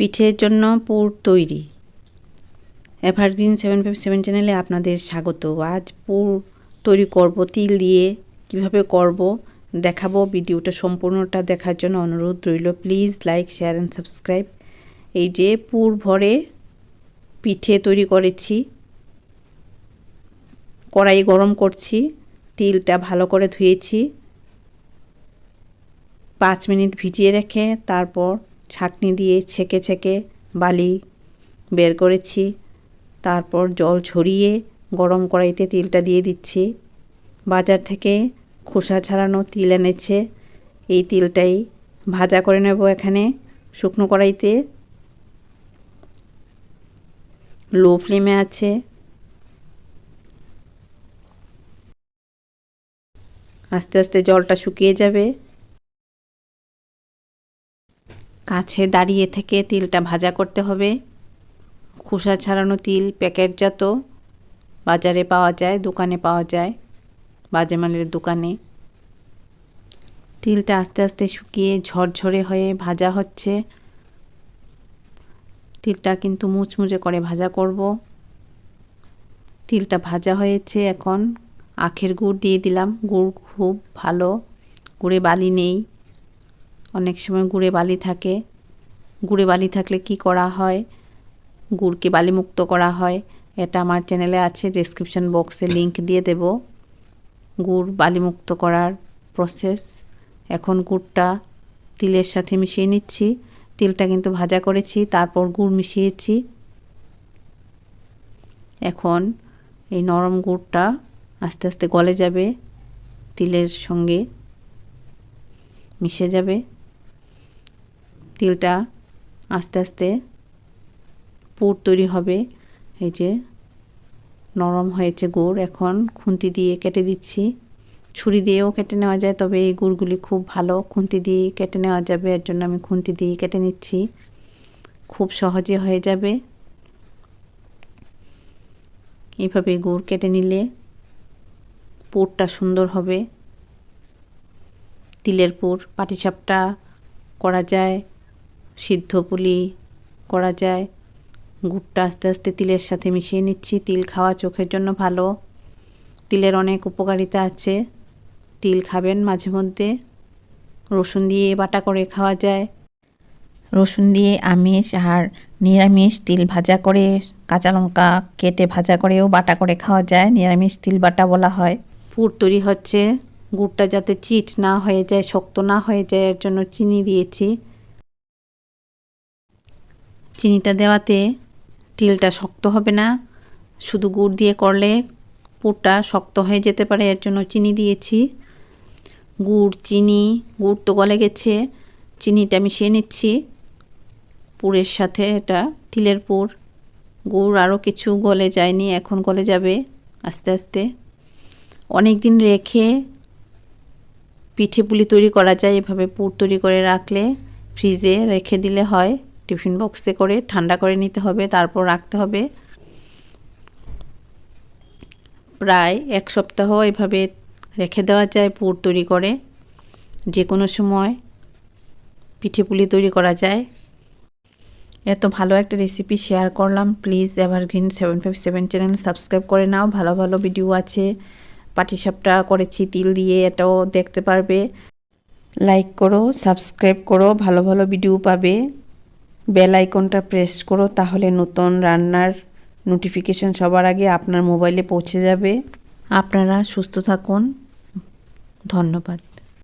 পিঠের জন্য পুর তৈরি। এভারগ্রিন সেভেন ফাইভ সেভেন চ্যানেলে আপনাদের স্বাগত। আজ পুর তৈরি করব, তিল দিয়ে কীভাবে করব দেখাবো। ভিডিওটা সম্পূর্ণটা দেখার জন্য অনুরোধ রইল। Please like, share and subscribe. এই যে পুর ভরে পিঠে তৈরি করেছি, কড়াই গরম করছি, তিলটা ভালো করে ধুয়েছি। পাঁচ মিনিট ভিজিয়ে রেখে তারপর ছাঁকনি দিয়ে ছেঁকে ছেঁকে বালি বের করেছি। তারপর জল ছড়িয়ে গরম কড়াইতে তিলটা দিয়ে দিচ্ছি। বাজার থেকে খোসা ছাড়ানো তিল এনেছে। এই তিলটাই ভাজা করে নেব এখানে শুকনো কড়াইতে। লো ফ্লেমে আছে। আস্তে আস্তে জলটা শুকিয়ে যাবে। কাছে দাঁড়িয়ে থেকে তিলটা ভাজা করতে হবে। খোসা ছাড়ানো তিল প্যাকেটজাত বাজারে পাওয়া যায়, দোকানে পাওয়া যায় বাজেমালের দোকানে। তিলটা আস্তে আস্তে শুকিয়ে ঝরঝরে হয়ে ভাজা হচ্ছে। তিলটা কিন্তু মুচমুচে করে ভাজা করব। তিলটা ভাজা হয়েছে এখন। আখের গুড় দিয়ে দিলাম। গুড় খুব ভালো। গুড়ে বালি নেই। অনেক সময় গুড়ে বালি থাকে। গুড়ে বালি থাকলে কি করা হয়? গুড়কে বালিমুক্ত করা হয়। এটা আমার চ্যানেলে আছে ডিসক্রিপশন বক্সে লিংক দিয়ে দেব। গুড় বালিমুক্ত করার প্রসেস এখন গুড়টা তিলের সাথে মিশিয়ে নিচ্ছি। তিলটা কিন্তু ভাজা করেছি, তারপর গুড় মিশিয়েছি। এখন এই নরম গুড়টা আস্তে আস্তে গলে যাবে, তিলের সঙ্গে মিশে যাবে। তিলটা আস্তে আস্তে পুর তৈরি হবে। এই যে নরম হয়েছে গুড়। এখন খুন্তি দিয়ে কেটে দিচ্ছি। ছুরি দিয়েও কেটে নেওয়া যায়, তবে এই গুড়গুলি খুব ভালো খুন্তি দিয়ে কেটে নেওয়া যাবে। এর জন্য আমি খুন্তি দিয়ে কেটে নিচ্ছি। খুব সহজে হয়ে যাবে। এইভাবে গুড় কেটে নিলে পুরটা সুন্দর হবে। তিলের পুর, পাটিসাপটা করা যায়। সিদ্ধ পুলি করা যায়। গুড়টা আস্তে আস্তে তিলের সাথে মিশিয়ে নিচ্ছি। তিল খাওয়া চোখের জন্য ভালো। তিলের অনেক উপকারিতা আছে। তিল খাবেন মাঝে মধ্যে। রসুন দিয়ে বাটা করে খাওয়া যায়। রসুন দিয়ে আমিষ আর নিরামিষ তিল ভাজা করে, কাঁচা লঙ্কা কেটে ভাজা করেও বাটা করে খাওয়া যায়। নিরামিষ তিল বাটা বলা হয়। পুর তৈরি হচ্ছে। গুড়টা যাতে চিট না হয়ে যায়, শক্ত না হয়ে যায়, এর জন্য চিনি দিয়েছি। চিনিটা দেওয়াতে তিলটা শক্ত হবে না। শুধু গুড় দিয়ে করলে পুরটা শক্ত হয়ে যেতে পারে, এর জন্য চিনি দিয়েছি। গুড়, চিনি, গুড় তো গলে গেছে। চিনিটা মিশিয়ে নিচ্ছি। পুরের সাথে এটা তিলের পুর। গুড় আরও কিছু গলে যায়নি, এখন গলে যাবে আস্তে আস্তে। অনেক দিন রেখে পিঠে পুলি তৈরি করা যায়, এভাবে পুর তৈরি করে রাখলে, ফ্রিজে রেখে দিলে হয়। টিফিন বক্সে করে ঠান্ডা করে নিতে হবে, তারপর রাখতে হবে। প্রায় এক সপ্তাহ এভাবে রেখে দেওয়া যায়, পুর তৈরি করে। যে কোনো সময় পিঠে পুলি তৈরি করা যায়। এত ভালো একটা রেসিপি শেয়ার করলাম please Evergreen seven five seven channel subscribe করে নাও। ভালো ভালো ভিডিও আছে, পাটিসাপটা করেছি, তিল দিয়ে, এটাও দেখতে পারবে। লাইক করো সাবস্ক্রাইব করো, ভালো ভালো ভিডিও পাবে। বেল আইকনটা প্রেস করো, তাহলে নতুন রান্নার নোটিফিকেশন সবার আগে আপনার মোবাইলে পৌঁছে যাবে। আপনারা সুস্থ থাকুন। ধন্যবাদ।